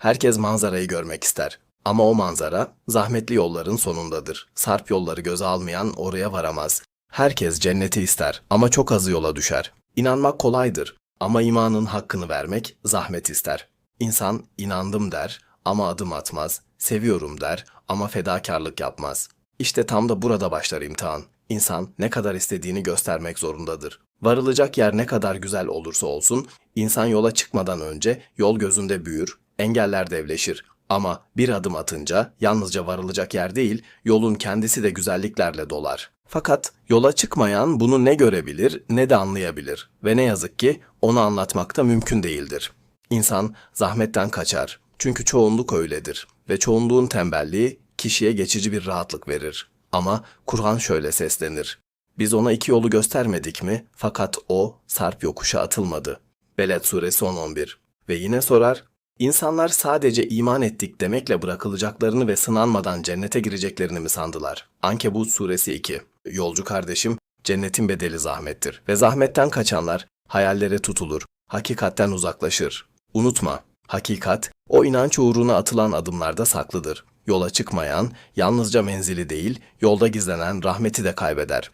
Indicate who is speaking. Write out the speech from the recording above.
Speaker 1: Herkes manzarayı görmek ister. Ama o manzara zahmetli yolların sonundadır. Sarp yolları göze almayan oraya varamaz. Herkes cenneti ister ama çok azı yola düşer. İnanmak kolaydır ama imanın hakkını vermek zahmet ister. İnsan inandım der ama adım atmaz, seviyorum der ama fedakarlık yapmaz. İşte tam da burada başlar imtihan. İnsan ne kadar istediğini göstermek zorundadır. Varılacak yer ne kadar güzel olursa olsun, insan yola çıkmadan önce yol gözünde büyür, engeller devleşir. Ama bir adım atınca yalnızca varılacak yer değil, yolun kendisi de güzelliklerle dolar. Fakat yola çıkmayan bunu ne görebilir ne de anlayabilir ve ne yazık ki onu anlatmak da mümkün değildir. İnsan zahmetten kaçar. Çünkü çoğunluk öyledir ve çoğunluğun tembelliği kişiye geçici bir rahatlık verir. Ama Kur'an şöyle seslenir. Biz ona iki yolu göstermedik mi? Fakat o sarp yokuşa atılmadı. Beled suresi 10-11 Ve yine sorar, İnsanlar sadece iman ettik demekle bırakılacaklarını ve sınanmadan cennete gireceklerini mi sandılar? Ankebut suresi 2 Yolcu kardeşim, cennetin bedeli zahmettir. Ve zahmetten kaçanlar hayallere tutulur, hakikatten uzaklaşır. Unutma, hakikat o inanç uğruna atılan adımlarda saklıdır. Yola çıkmayan yalnızca menzili değil, yolda gizlenen rahmeti de kaybeder.